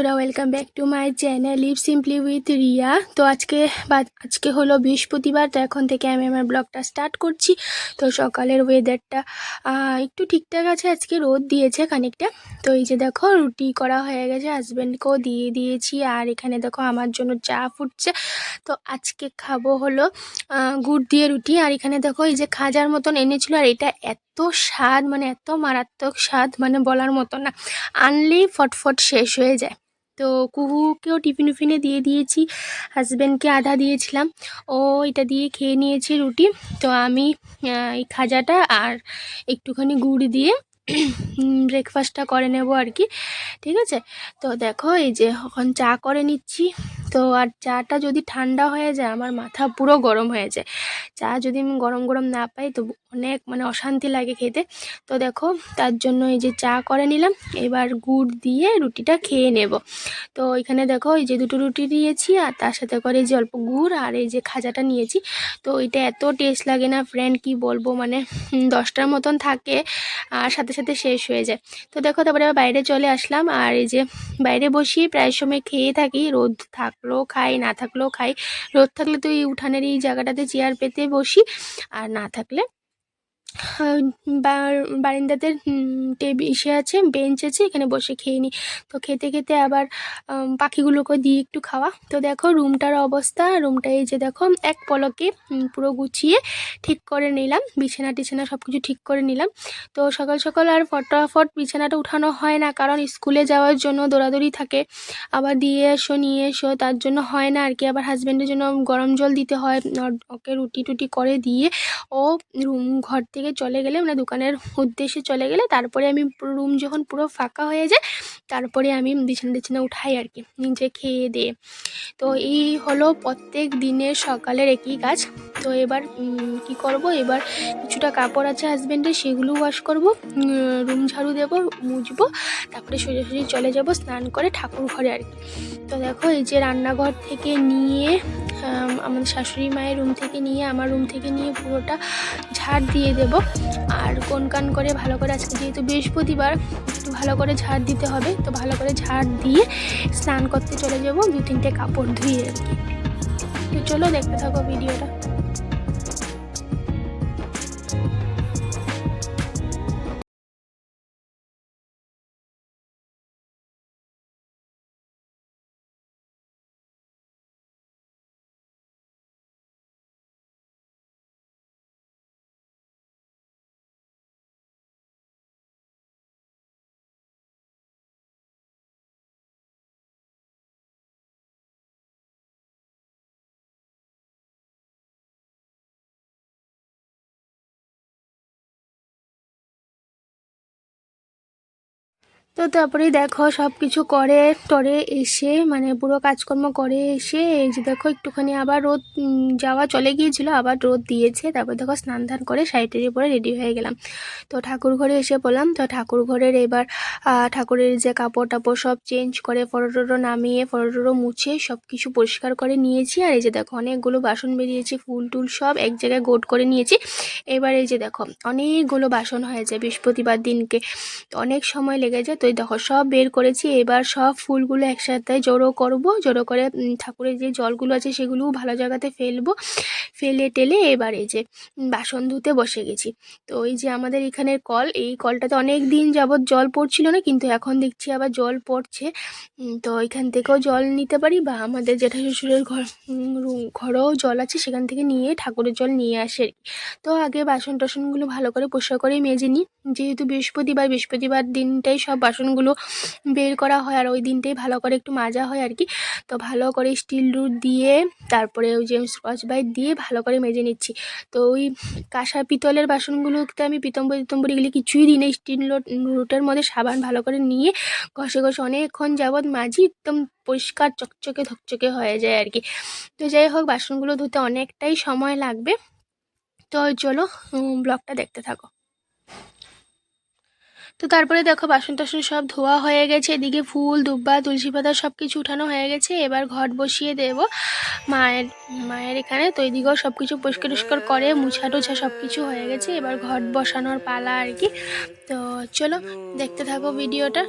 বন্ধুরা welcome back to my channel live simply with Riya তো আজকে আজকে হলো বৃহস্পতিবার, তো এখন থেকে আমি আমার ব্লগটা স্টার্ট করছি। তো সকালের ওয়েদারটা একটু ঠিকঠাক আছে, আজকে রোদ দিয়েছে খানিকটা। তো এই যে দেখো, রুটি করা হয়ে গেছে হাজব্যান্ডকেও দিয়ে দিয়েছি, আর এখানে দেখো আমার জন্য চা ফুটছে। তো আজকে খাব হলো গুড় দিয়ে রুটি, আর এখানে দেখো এই যে খাজার মতন এনেছিল, আর এটা এত স্বাদ মানে এত মারাত্মক স্বাদ মানে বলার মতো না। আনলেই ফটফট শেষ হয়ে যায়। তো কুহুকেও টিফিন উফিনে দিয়ে দিয়েছি হাজব্যান্ডকে আধা দিয়েছিলাম। ও এটা দিয়ে খেয়ে নিয়েছে রুটি। তো আমি এই খাজাটা আর একটুখানি গুড় দিয়ে ব্রেকফাস্টটা করে নেব আর কি। ঠিক আছে? তো দেখো, এই যে এখন চা করে নিচ্ছি। তো আর চাটা যদি ঠান্ডা হয়ে যায়, আমার মাথা পুরো গরম হয়ে যায়। চা যদি আমি গরম গরম না পাই, তো অনেক মানে অশান্তি লাগে খেতে। তো দেখো, তার জন্য এই যে চা করে নিলাম, এবার গুড় দিয়ে রুটিটা খেয়ে নেব। তো এখানে দেখো, এই যে দুটো রুটি দিয়েছি আর তার সাথে করে যে অল্প গুড়, আর এই যে খাজাটা নিয়েছি। তো এটা এত টেস্ট লাগে না ফ্রেন্ড কি বলব মানে দশটার মতন থাকে, আর সাথে সাথে শেষ হয়ে যায়। তো দেখো, তারপরে আবার বাইরে চলে আসলাম, আর এই যে বাইরে বসিয়ে প্রায় সময় খেয়ে থাকি, রোদ থাকলেও খাই, না থাকলেও খাই। রোদ থাকলে তো এই উঠানের এই জায়গাটাতে চেয়ার পেতে বসি, আর না থাকলে বারান্দাতে টেবিল ইসে আছে, বেঞ্চ আছে, এখানে বসে খেয়ে নিই তো খেতে খেতে আবার পাখিগুলোকে দিই একটু খাওয়া। তো দেখো রুমটার অবস্থা, রুমটা এই যে দেখো, এক পলকে পুরো গুছিয়ে ঠিক করে নিলাম। বিছানা টিছানা সব কিছু ঠিক করে নিলাম। তো সকাল সকাল আর ফটাফট বিছানাটা উঠানো হয় না, কারণ স্কুলে যাওয়ার জন্য দৌড়াদৌড়ি থাকে। আবার দিয়ে এসো, নিয়ে এসো, তার জন্য হয় না আর কি। আবার হাজব্যান্ডের জন্য গরম জল দিতে হয় ওকে রুটি টুটি করে দিয়ে ও রুম ঘর থেকে চলে গেলে মানে দোকানের উদ্দেশ্যে চলে গেলে তারপরে আমি রুম যখন পুরো ফাঁকা হয়ে যায়, তারপরে আমি বিছানা টিছানা উঠাই আর কি, নিজে খেয়ে দিয়ে। তো এই হলো প্রত্যেক দিনের সকালের একই কাজ। তো এবার কি করব? এবার কিছুটা কাপড় আছে হাজব্যান্ডের সেগুলো ওয়াশ করব রুম ঝাড়ু দেবো, মুছবো, তারপরে সোজাসুজি চলে যাব, স্নান করে ঠাকুর ঘরে আর কি। তো দেখো এই যে রান্নাঘর থেকে নিয়ে আম, আমাদের শাশুড়ি মায়ের রুম থেকে নিয়ে আমার রুম থেকে নিয়ে পুরোটা ঝাড় দিয়ে দেব। আর কোন কান করে ভালো করে আজকে যেহেতু বৃহস্পতিবার একটু ভালো করে ঝাড় দিতে হবে। তো ভালো করে ঝাড় দিয়ে স্নান করতে চলে যাব। দু তিনটে কাপড় ধুয়ে আর কি। তো চলো দেখতে থাকো ভিডিওটা। তো তারপরে দেখো সব কিছু করে, টরে এসে মানে পুরো কাজকর্ম করে এসে, এই যে দেখো একটুখানি আবার রোদ যাওয়া চলে গিয়েছিল, আবার রোদ দিয়েছে, তারপর দেখো স্নান ধান করে শাড়ি পরে রেডি হয়ে গেলাম। তো ঠাকুর ঘরে এসে পড়লাম, তো ঠাকুর ঘরের এবার ঠাকুরের যে কাপড় টাপড় সব চেঞ্জ করে, ফটো টটো নামিয়ে, ফটো টটো মুছে সব কিছু পরিষ্কার করে নিয়েছি, আর এই যে দেখো অনেকগুলো বাসন বেরিয়েছে, ফুল টুল সব এক জায়গায় গোট করে নিয়েছি। এবার এই যে দেখো অনেকগুলো বাসন হয়ে যায় বৃহস্পতিবার দিনকে, অনেক সময় লেগে যায় তো এই দেখো, সব বের করেছি। এবার সব ফুলগুলো একসাথে জড়ো করব। জড়ো করে ঠাকুরের যে জলগুলো আছে সেগুলোও ভালো জায়গাতে ফেলব। ফেলে টেলে এবার এই যে বাসন ধুতে বসে গেছি। তো এই যে আমাদের এখানের কল, এই কলটাতে অনেক দিন যাবৎ জল পড়ছিল না, কিন্তু এখন দেখছি আবার জল পড়ছে। তো এখান থেকেও জল নিতে পারি বা আমাদের জেঠা শ্বশুরের ঘর ঘরেও জল আছে, সেখান থেকে নিয়ে ঠাকুরের জল নিয়ে আসে। তো আগে বাসন টাসনগুলো ভালো করে পরিষ্কার করে মেজে নিই। যেহেতু বৃহস্পতিবার বৃহস্পতিবার দিনটাই সব বাসনগুলো বের করা হয় আর ওই দিনটাই ভালো করে একটু মাজা হয় আর কি। তো ভালো করে স্টিল রুট দিয়ে, তারপরে ওই যে স্কচ বাইট দিয়ে ভালো করে মেজে নিচ্ছি। তো ওই কাঁসা পিতলের বাসনগুলোতে আমি পিতম্বর পিতম্বর এগুলি কিছুই দিই না স্টিল রুটের মধ্যে সাবান ভালো করে নিয়ে ঘষে ঘষে অনেকক্ষণ যাবৎ মাঝি একদম পরিষ্কার চকচকে ধকচকে হয়ে যায় আর কি। তো যাই হোক, বাসনগুলো ধুতে অনেকটাই সময় লাগবে। তো চলো ব্লগটা দেখতে থাকো। তো তারপরে দেখো বাসন টাসন সব ধোয়া হয়ে গেছে, এদিকে ফুল, দুব্বা তুলসী পাতা সব কিছু উঠানো হয়ে গেছে। এবার ঘট বসিয়ে দেব। মায়ের মায়ের এখানে তো এদিকেও সব কিছু পরিষ্কার টুষ্কার করে, মুছা টুছা সব কিছু হয়ে গেছে। এবার ঘট বসানোর পালা আর কি। তো চলো দেখতে থাকো ভিডিওটা।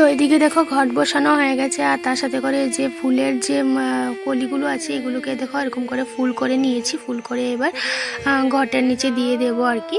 তো এদিকে দেখো ঘট বসানো হয়ে গেছে, আর তার সাথে করে যে ফুলের যে কলিগুলো আছে, এগুলোকে দেখো এরকম করে ফুল করে নিয়েছি। ফুল করে এবার ঘটের নিচে দিয়ে দেবো আর কি।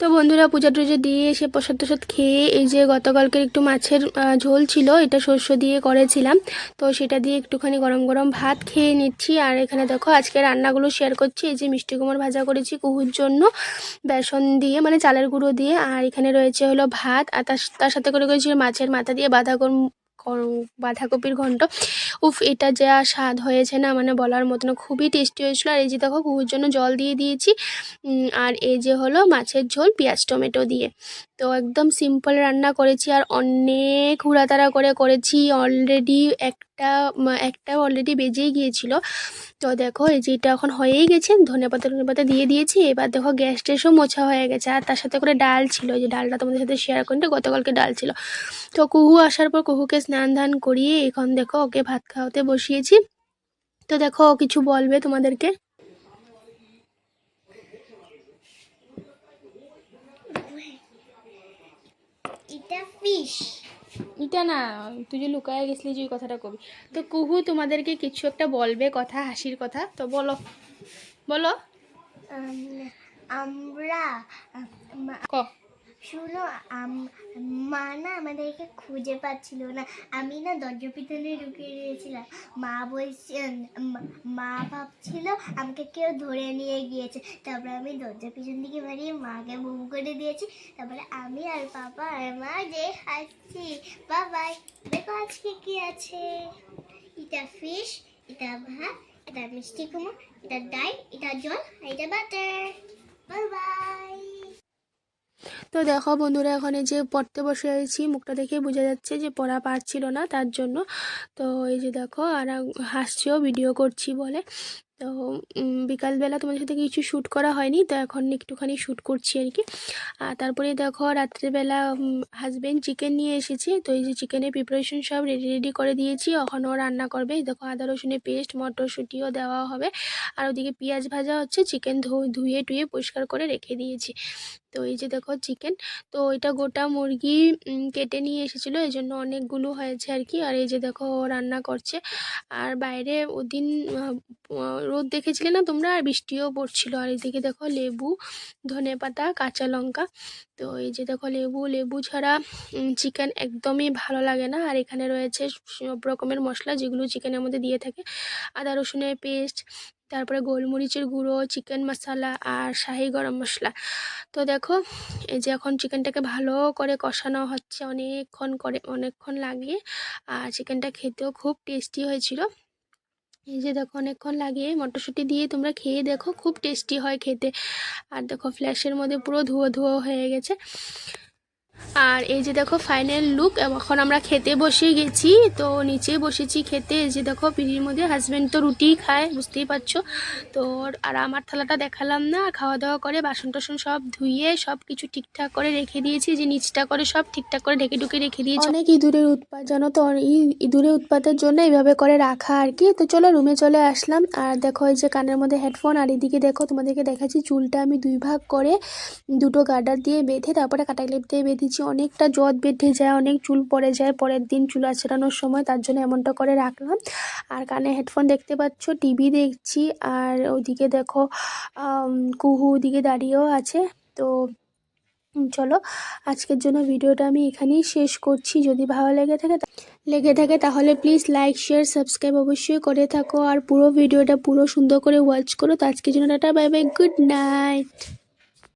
তো বন্ধুরা পূজা টুজা দিয়ে এসে প্রসাদ টসাদ খেয়ে এই যে গতকালকের একটু মাছের ঝোল ছিল, এটা শস্য দিয়ে করেছিলাম। তো সেটা দিয়ে একটুখানি গরম গরম ভাত খেয়ে নিচ্ছি। আর এখানে দেখো, আজকে রান্নাগুলো শেয়ার করছি। এই যে মিষ্টি কুমড় ভাজা করেছি কুহুর জন্য, বেসন দিয়ে মানে চালের গুঁড়ো দিয়ে। আর এখানে রয়েছে হলো ভাত। আর তার সাথে করে করেছি মাছের মাথা দিয়ে কর- বাঁধাকপির ঘন্ট। উফ, এটা যা স্বাদ হয়েছে না মানে বলার মতো না খুবই টেস্টি হয়েছিল। আর এই যে দেখো কুহুর জন্য জল দিয়ে দিয়েছি। আর এই যে হলো মাছের ঝোল পেঁয়াজ টমেটো দিয়ে। তো একদম সিম্পল রান্না করেছি, আর অনেক হুড়াতাড়া করে করেছি। অলরেডি একটা একটা অলরেডি বেজেই গিয়েছিল। তো দেখো, এই যে এটা এখন হয়েই গেছে। ধনে পাতা ধনে পাতা দিয়ে দিয়েছি। এবার দেখো, গ্যাস টেসও মোছা হয়ে গেছে। আর তার সাথে করে ডাল ছিল। যে ডালটা তোমাদের সাথে শেয়ার করি গতকালকে ডাল ছিল। তো কুহু আসার পর কুহুকে স্নান ধান করিয়ে এখন দেখো, ওকে ভাত খাওয়াতে বসিয়েছি। তো দেখো কিছু বলবে তোমাদেরকে। এটা ফিশ এটা না তুই যে লুকায় গেছিলি যে ওই কথাটা কবি। তো কুহু তোমাদেরকে কিছু একটা বলবে কথা হাসির কথা তো বলো। বলো। আমরা ক? শুনো মা না আমাদেরকে খুঁজে পাচ্ছিল না। আমি না দরজা পিছনে ঢুকিয়ে দিয়েছিলাম মা বলছে মা ভাবছিল আমাকে কেউ ধরে নিয়ে গিয়েছে। তারপরে আমি দরজা পিছন দিকে বাড়িয়ে মাকে বুম করে দিয়েছি। তারপরে আমি আর পাপা আর মা যে হাসছি। বাবাই দেখো আজকে কি আছে? এটা ফিশ এটা ভাত, এটা মিষ্টি কুমড়ো, এটা ডাল এটা জল এটা বাটার বাই বাই তো দেখো বন্ধুরা, এখন যে পড়তে বসে আছি, মুখটা দেখে বোঝা যাচ্ছে যে পড়া পারছিল না তার জন্য। তো এই যে দেখো, আর হাসছেও ভিডিও করছি বলে। তো বিকালবেলা তোমাদের সাথে কিছু শ্যুট করা হয়নি, তো এখন একটুখানি শ্যুট করছি আর কি। আর তারপরে দেখো, রাত্রেবেলা হাজবেন্ড চিকেন নিয়ে এসেছে, তো এই যে চিকেনের প্রিপারেশন সব রেডি রেডি করে দিয়েছি। এখনও রান্না করবে। দেখো, আদা, রসুনের পেস্ট মটরশুঁটিও দেওয়া হবে। আর ওদিকে পেঁয়াজ ভাজা হচ্ছে চিকেন ধুয়ে টুয়ে পরিষ্কার করে রেখে দিয়েছি। তো এই যে দেখো চিকেন তো এটা গোটা মুরগি কেটে নিয়ে এসেছিল এই জন্য অনেকগুলো হয়েছে আর কি আর এই যে দেখো রান্না করছে। আর বাইরে ওদিন রোদ দেখেছিলে না তোমরা? আর বৃষ্টিও পড়ছিল। আর এদিকে দেখো লেবু, ধনে পাতা, কাঁচা লঙ্কা। তো এই যে দেখো লেবু লেবু ছাড়া চিকেন একদমই ভালো লাগে না। আর এখানে রয়েছে সব রকমের মশলা যেগুলো চিকেনের মধ্যে দিয়ে থাকে। আদা, রসুনের পেস্ট তারপরে গোলমরিচের গুঁড়ো চিকেন মশলা আর শাহি গরম মশলা। তো দেখো, এই যে এখন চিকেনটাকে ভালো করে কষানো হচ্ছে অনেকক্ষণ করে, অনেকক্ষণ লাগিয়ে। আর চিকেনটা খেতেও খুব টেস্টি হয়েছিল। এই যে দেখো, অনেকক্ষণ লাগিয়ে মটরশুঁটি দিয়ে তোমরা খেয়ে দেখো, খুব টেস্টি হয় খেতে। আর দেখো ফ্ল্যাশের মধ্যে পুরো ধুয়ো ধুয়ো হয়ে গেছে। আর এই যে দেখো ফাইনাল লুক এখন আমরা খেতে বসে গেছি। তো নিচে বসেছি খেতে। এই যে দেখো পিড়ির মধ্যে হাজব্যান্ড তো রুটি খায়, বুঝতেই পারছ। তো আর আমার থালাটা দেখালাম না। খাওয়া দাওয়া করে বাসন টাসন সব ধুয়ে সব কিছু ঠিকঠাক করে রেখে দিয়েছি। যে নিচটা করে সব ঠিকঠাক করে ঢেকে ঢুকে রেখে দিয়েছি। অনেক ইঁদুরের উৎপাত, জানো তো? ইঁদুরের উৎপাতের জন্য এইভাবে করে রাখা আর কি। তো চলো রুমে চলে আসলাম। আর দেখো এই যে কানের মধ্যে হেডফোন আর এদিকে দেখো তোমাদেরকে দেখাচ্ছি চুলটা আমি দুই ভাগ করে দুটো গার্ডার দিয়ে বেঁধে, তারপরে কাটা ক্লিপ দিয়ে বেঁধেছি অনেকটা জট বেঁধে যায়, অনেক চুল পড়ে যায়, পরের দিন চুল আছড়ানোর সময় তার জন্য এমনটা করে রাখলাম। আর কানে হেডফোন দেখতে পাচ্ছ, টিভি দেখছি, আর ওদিকে দেখো কুহু ওদিকে দাঁড়িয়েও আছে। তো চলো, আজকের জন্য ভিডিওটা আমি এখানেই শেষ করছি। যদি ভালো লেগে থাকে লেগে থাকে তাহলে প্লিজ লাইক শেয়ার সাবস্ক্রাইব অবশ্যই করে থাকো। আর পুরো ভিডিওটা পুরো সুন্দর করে ওয়াচ করো। তো আজকের জন্য tata bye bye good night